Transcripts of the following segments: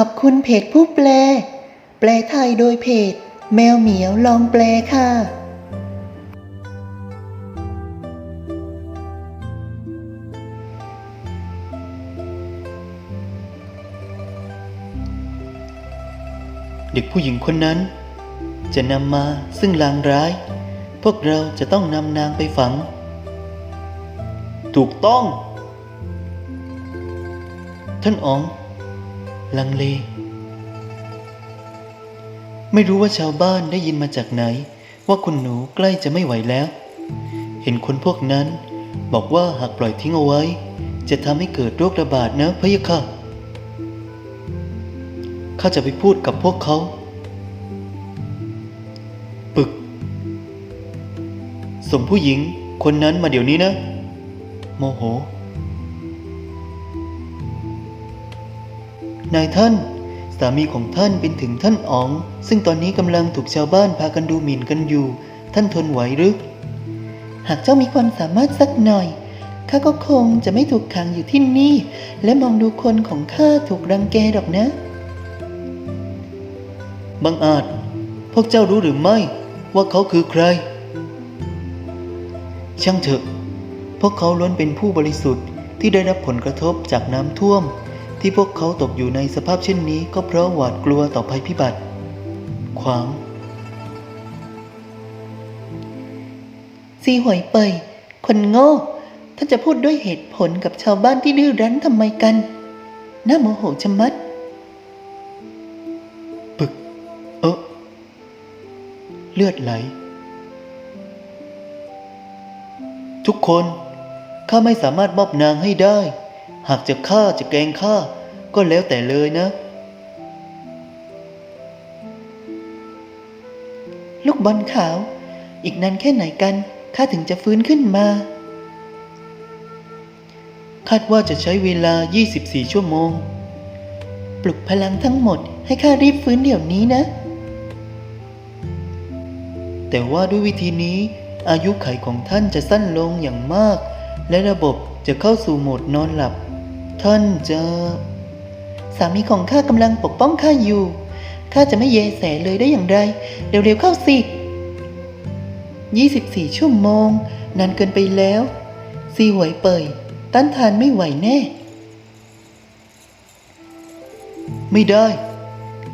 ขอบคุณเพจผู้แปล แปลไทยโดยเพจ แมวเหมียวลองแปลค่ะเด็กผู้หญิงคนนั้น จะนำมาซึ่งลางร้าย พวกเราจะต้องนำนางไปฝัง ถูกต้อง ท่านอ๋อง ลังเล ไม่รู้ว่าชาวบ้านได้ยินมาจากไหน ว่าคุณหนูใกล้จะไม่ไหวแล้ว เห็นคนพวกนั้นบอกว่าหากปล่อยทิ้งเอาไว้ จะทำให้เกิดโรคระบาดนะพะยะค่ะข้าจะไปพูดกับพวกเขา ปึก ส่งผู้หญิงคนนั้นมาเดี๋ยวนี้นะ โมโห นายท่าน สามีของท่านเป็นถึงท่านอ๋อง ซึ่งตอนนี้กำลังถูกชาวบ้านพากันดูหมิ่นกันอยู่ ท่านทนไหวหรือ หากเจ้ามีความสามารถสักหน่อย ข้าก็คงจะไม่ถูกขังอยู่ที่นี่ และมองดูคนของข้าถูกรังแกดอกนะ บังอาจ พวกเจ้ารู้หรือไม่ว่าเขาคือใคร ช่างเถอะ พวกเขาล้วนเป็นผู้บริสุทธิ์ที่ได้รับผลกระทบจากน้ำท่วม ที่พวกเขาตกอยู่ในสภาพเช่นนี้ก็เพราะหวาดกลัวต่อภัยพิบัติ ขวางซีหวยเปยคนโง่ท่านจะพูดด้วยเหตุผลกับชาวบ้านที่ดื้อรั้นทำไมกันน่าโมโหชะมัด ปึก เออเลือดไหล ทุกคน ข้าไม่สามารถมอบนางให้ได้ หากจะฆ่าจะแกงฆ่าก็แล้วแต่เลยนะ ลูกบอลขาว อีกนานแค่ไหนกันข้าถึงจะฟื้นขึ้นมา คาดว่าจะใช้เวลา 24 ชั่วโมง ปลุกพลังทั้งหมดให้ข้ารีบฟื้นเดี๋ยวนี้นะ แต่ว่าด้วยวิธีนี้อายุไขของท่านจะสั้นลงอย่างมาก และระบบจะเข้าสู่โหมดนอนหลับ ท่านจะสามีของข้ากำลังปกป้องข้าอยู่ ข้าจะไม่เยแสเลยได้อย่างไร เร็วๆเข้าสิ 24 ชั่วโมง นานเกินไปแล้ว ซีหวยเปยต้านทานไม่ไหวแน่ ไม่ได้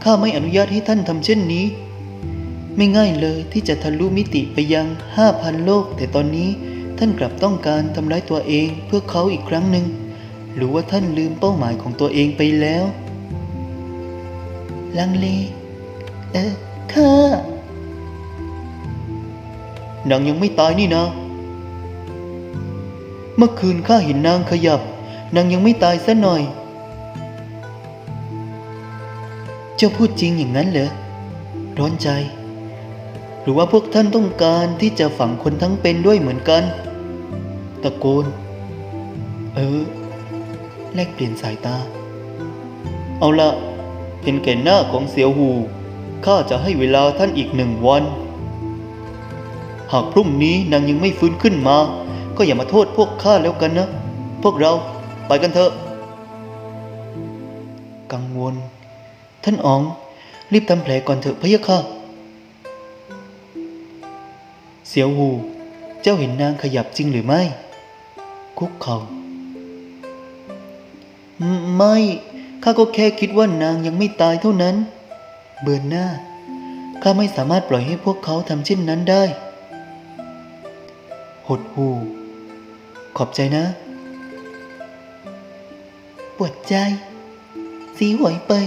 ข้าไม่อนุญาตให้ท่านทำเช่นนี้ ไม่ง่ายเลยที่จะทะลุมิติไปยัง5,000โลก แต่ตอนนี้ท่านกลับต้องการทำร้ายตัวเองเพื่อเขาอีกครั้งหนึ่ง หรือว่าท่านลืมเป้าหมายของตัวเองไปแล้ว ลังเล เออข้านางยังไม่ตายนี่นะเมื่อคืนข้าเห็นนางขยับ นางยังไม่ตายซะหน่อย เจ้าพูดจริงอย่างนั้นเหรอ ร้อนใจ หรือว่าพวกท่านต้องการที่จะฝังคนทั้งเป็นด้วยเหมือนกัน ตะโกน เออ แลกเปลี่ยนสายตา เอาละเห็นแก่หน้าของเสียวหูข้าจะให้เวลาท่านอีกหนึ่งวัน หากพรุ่งนี้นางยังไม่ฟื้นขึ้นมา ก็อย่ามาโทษพวกข้าแล้วกันนะ พวกเราไปกันเถอะ กังวล ท่านอ๋อง รีบทำแผลก่อนเถอะพะยะค่ะ เสียวหู เจ้าเห็นนางขยับจริงหรือไม่ คุกเขา่า ไม่ ข้าก็แค่คิดว่านางยังไม่ตายเท่านั้น เบือนหน้า ข้าไม่สามารถปล่อยให้พวกเขาทำเช่นนั้นได้ หดหู ขอบใจนะ ปวดใจ สีหวยเปย